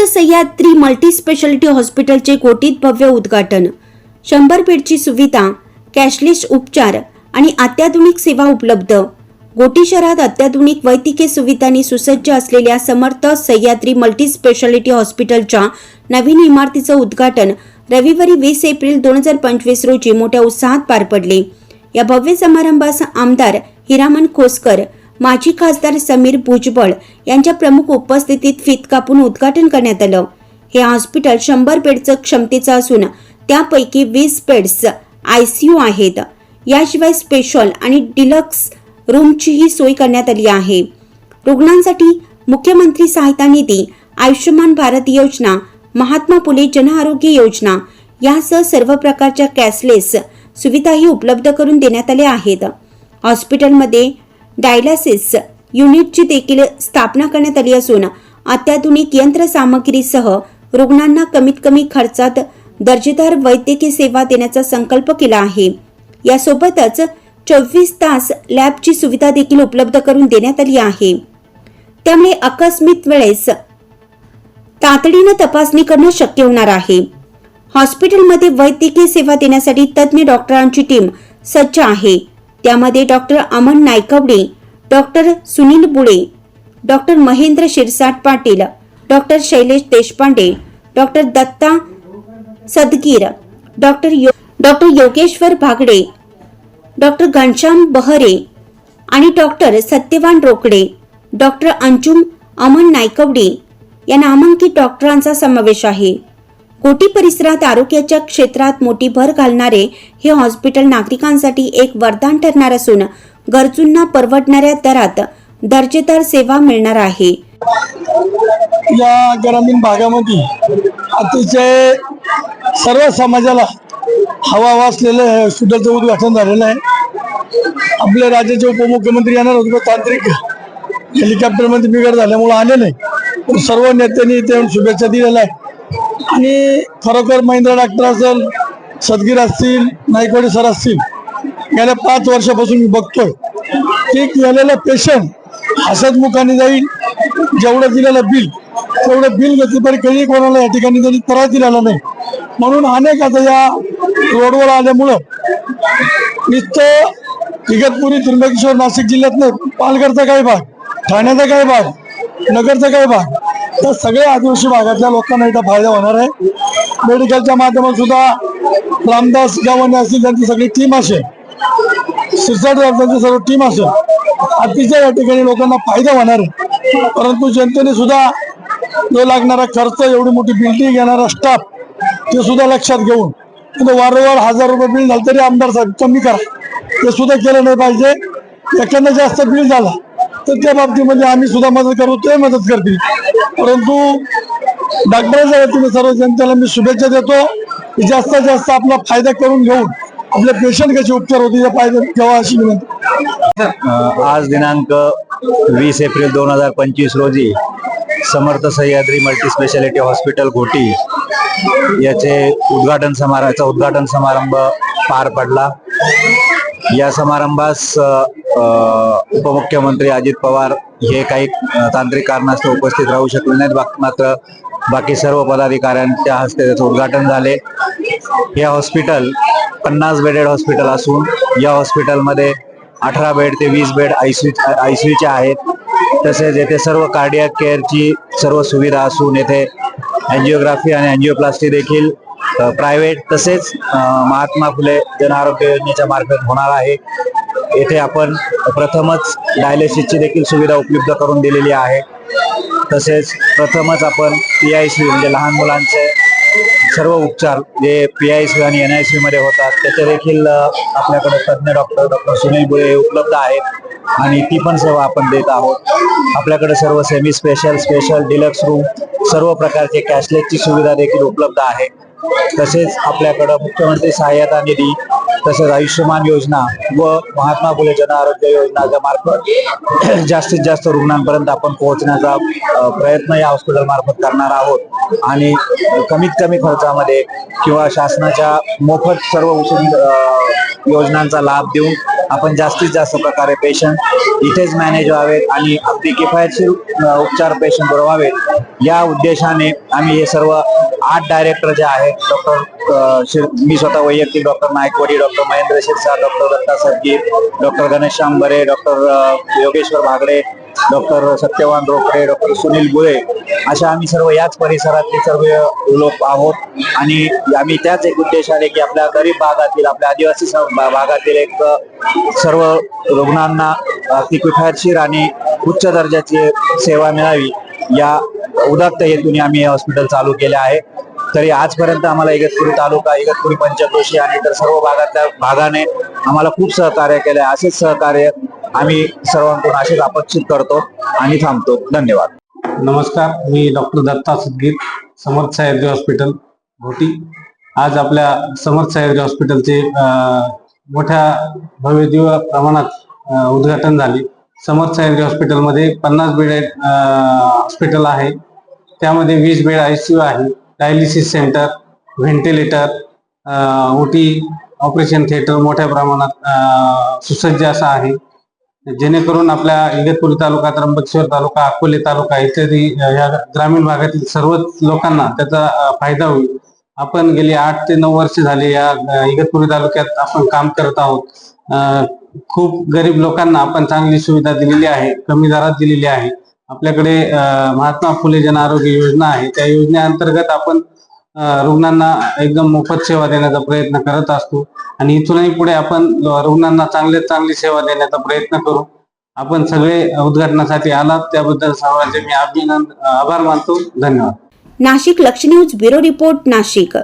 Doctor Sahyadri multi speciality हॉस्पिटलचे कोटीत भव्य उद्घाटन. शंभर बेडची सुविधा कॅशलेस उपचार आणि अत्याधुनिक सेवा उपलब्ध. गोटी शहरात अत्याधुनिक वैद्यकीय सुविधांनी सुसज्ज असलेल्या समर्थ सह्याद्री मल्टी स्पेशालिटी हॉस्पिटलच्या नवीन इमारतीचं उद्घाटन रविवारी वीस एप्रिल दोन हजार पंचवीस रोजी मोठ्या उत्साहात पार पडले. या भव्य समारंभास आमदार हिरामन खोसकर माजी खासदार समीर भुजबळ यांच्या प्रमुख उपस्थितीत फीत कापून उद्घाटन करण्यात आलं. हे हॉस्पिटल शंभर बेडचं क्षमतेचं असून त्यापैकी वीस बेड्स आयसीयू आहेत. याशिवाय स्पेशल आणि डिलक्स रूमचीही सोय करण्यात आली आहे. रुग्णांसाठी मुख्यमंत्री सहायता निधी आयुष्यमान भारत योजना महात्मा फुले जनआरोग्य योजना यासह सर्व प्रकारच्या कॅशलेस सुविधाही उपलब्ध करून देण्यात आल्या आहेत. हॉस्पिटलमध्ये डायलासिस युनिटची देखील स्थापना करण्यात आली असून अत्याधुनिक यंत्रसामग्रीसह रुग्णांना कमीत कमी खर्चात दर्जेदार वैद्यकीय सेवा देण्याचा संकल्प केला आहे. यासोबतच चोवीस तास लॅबची सुविधा देखील उपलब्ध करून देण्यात आली आहे. त्यामुळे आकस्मिक वेळेस तातडीनं तपासणी करणं शक्य होणार आहे. हॉस्पिटलमध्ये वैद्यकीय सेवा देण्यासाठी तज्ज्ञ डॉक्टरांची टीम सज्ज आहे. त्यामध्ये doctor Aman Naikwade doctor Sunil Bule doctor Mahendra Shirsat Patil doctor Shailesh Deshpande doctor Datta Sadgir doctor यो डॉक्टर योगेश्वर भागडे डॉक्टर घनश्याम बहरे आणि डॉक्टर सत्यवान रोकडे डॉक्टर अंजुम अमन नायकवडे या नामांकित डॉक्टरांचा समावेश आहे. कोटी परिसरात आरोग्याच्या क्षेत्रात मोठी भर घालणारे हे हॉस्पिटल नागरिकांसाठी एक वरदान ठरणार असून गरजूंना परवडणाऱ्या दरात दर्जेदार सेवा मिळणार आहे. या ग्रामीण भागामध्ये अतिशय सर्व समाजाला हवा हवा असलेलं हे हॉस्पिटलचं उद्घाटन झालेलं आहे. आपले राज्याचे उपमुख्यमंत्री येणार होते तांत्रिक हेलिकॉप्टरमध्ये बिघड झाल्यामुळे आले नाही. पण सर्व नेत्यांनी ते शुभेच्छा दिलेल्या आहे आणि खरोखर महिंद्रा डॉक्टर असेल सदगीर असतील नायकवाडे सर असतील गेल्या पाच वर्षापासून मी बघतोय की गेलेला पेशंट हसतमुखाने जाईल जेवढं दिलेलं बिल तेवढं बिल गतीपरी कधी कोणाला या ठिकाणी त्यांनी त्रास दिलेला नाही. म्हणून अनेक आता या रोडवर आल्यामुळं नुसतं इगतपुरी त्र्यंबकेश्वर नाशिक जिल्ह्यातलं पालघरचा काही भाग ठाण्याचा काही भाग नगरचा काही भाग तर सगळ्या आदिवासी भागातल्या लोकांना इथं फायदा होणार आहे. मेडिकलच्या माध्यमात सुद्धा रामदास गावाने असतील त्यांची सगळी टीम असेल. सिरसाट त्यांची सर्व टीम असेल. अतिशय या ठिकाणी लोकांना फायदा होणार आहे. परंतु जनतेने सुद्धा जो लागणारा खर्च एवढी मोठी बिल्डिंग येणारा स्टाफ ते सुद्धा लक्षात घेऊन तिथं वारंवार हजार रुपये बिल झालं तरी आमदार साहेब कमी करा. ते सुद्धा केलं नाही पाहिजे. एखादा जास्त बिल झाला तर त्या बाबतीमध्ये आम्ही सुद्धा मदत करू ते मदत करतील. परंतु डॉक्टरांच्या वतीने सर्व जनतेला मी शुभेच्छा देतो की जास्तीत जास्त आपला फायदा करून घेऊन आपले पेशंट कसे उपचार होतील या फायदा घ्यावा अशी विनंती. आज दिनांक वीस एप्रिल दोन हजार पंचवीस रोजी Samarth Sahyadri multi speciality hospital Ghoti याचे उद्घाटन समारंभाचा उद्घाटन समारंभ पार पडला. या समारंभास उपमुख्यमंत्री अजित पवार हे काही तांत्रिक कारणास्तव उपस्थित राहू शकले नाहीत. बाक- मात्र बाकी सर्व पदाधिकाऱ्यांच्या हस्ते त्याचं उद्घाटन झाले. हे हॉस्पिटल पन्नास बेडेड हॉस्पिटल असून या हॉस्पिटलमध्ये अठरा बेड ते वीस बेड आयसीयू आयसीयूचे आहेत. तसेच येथे सर्व कार्डिया केअरची सर्व सुविधा असून येथे अँजिओग्राफी आणि अँजिओप्लास्टी देखील प्रायव्हेट तसेच महात्मा फुले जन आरोग्य योजनेच्या मार्फत होणार आहे. येथे आपण प्रथमच डायलिसिसची देखील सुविधा उपलब्ध करून दिलेली आहे. तसेच प्रथमच आपण पी आय सी म्हणजे लहान मुलांचे सर्व उपचार जे पी आय सी आणि एन आय सी मध्ये होतात त्याचे देखील आपल्याकडे तज्ज्ञ डॉक्टर डॉक्टर सुनील बुळे उपलब्ध आहेत. आणि ती पण सेवा आपण देत आहोत. आपल्याकडे सर्व semi special special deluxe room सर्व प्रकारचे कॅशलेसची सुविधा देखील उपलब्ध आहे. तसेच आपल्याकडं मुख्यमंत्री सहाय्यता निधी तसेच आयुष्यमान योजना व महात्मा फुले जन आरोग्य योजनाच्या मार्फत जास्तीत जास्त रुग्णांपर्यंत आपण पोहोचण्याचा प्रयत्न या हॉस्पिटल मार्फत करणार आहोत. आणि कमीत कमी खर्चामध्ये किंवा शासनाच्या मोफत सर्व उसूल योजनांचा लाभ देऊन आपण जास्तीत जास्त प्रकारे पेशंट इथेच मॅनेज व्हावेत आणि अगदी किफायतशीर उपचार पेशंट व्हावेत. या उद्देशाने आम्ही हे सर्व आठ डायरेक्टर जे आहेत डॉक्टर मी स्वतः वैयक्तिक doctor Naikwadi doctor Mahendra Shirsa doctor Datta Sargir doctor Ganesh Shambare doctor Yogeshwar Bhagade doctor Satyavan Rokade doctor Sunil Gule अशा आम्ही सर्व याच परिसरातले सर्व लोक आहोत. आणि आम्ही त्याच एक उद्देशाने की आपल्या गरीब भागातील आपल्या आदिवासी भागातील एक सर्व रुग्णांना अति किफायतशीर आणि उच्च दर्जाची सेवा मिळावी या उदात्त हेतून आम्ही हे हॉस्पिटल चालू केले आहे. तरी आजपर्यंत आम्हाला इगतपुरी तालुका इगतपुरी पंचक्रोशी आणि इतर सर्व भागातल्या भागाने आम्हाला खूप सहकार्य केले आहे असेच सहकार्य आम्ही सर्वांकडून असेच अपेक्षित करतो आणि थांबतो. धन्यवाद. नमस्कार मी डॉक्टर दत्ता सुदगीर समर्थ सह्याद्री हॉस्पिटल घोटी आज आपल्या समर्थ सह्याद्री हॉस्पिटलचे मोठ्या भव्यदिव प्रमाणात उद्घाटन झाले. समर्थ सह्याद्री हॉस्पिटलमध्ये पन्नास बेड हॉस्पिटल आहे. त्यामध्ये वीस बेड आयसीयू आहे. Dialysis centre ventilator OT operation theatre मोठ्या प्रमाणात सुसज्ज असा आहे. जेणेकरून आपल्या इगतपुरी तालुका त्र्यंबकेश्वर तालुका अकोले तालुका इत्यादी या ग्रामीण भागातील सर्वच लोकांना त्याचा फायदा होईल. आपण गेली आठ ते नऊ वर्ष झाले या इगतपुरी तालुक्यात आपण काम करत आहोत. खूप गरीब लोकांना आपण चांगली सुविधा दिलेली आहे कमी दरात दिलेली आहे. आपल्याकडे महात्मा फुले जन आरोग्य योजना आहे. त्या योजनेअंतर्गत आपण रुग्णांना एकदम मोफत सेवा देण्याचा प्रयत्न करत असतो. आणि इथूनही पुढे आपण रुग्णांना चांगल्यात चांगली सेवा देण्याचा प्रयत्न करू. आपण सगळे उद्घाटनासाठी आलात. त्याबद्दल सर्वांचे मी अभिनंदन आभार मानतो. धन्यवाद. नाशिक लक्ष न्यूज ब्युरो रिपोर्ट नाशिक.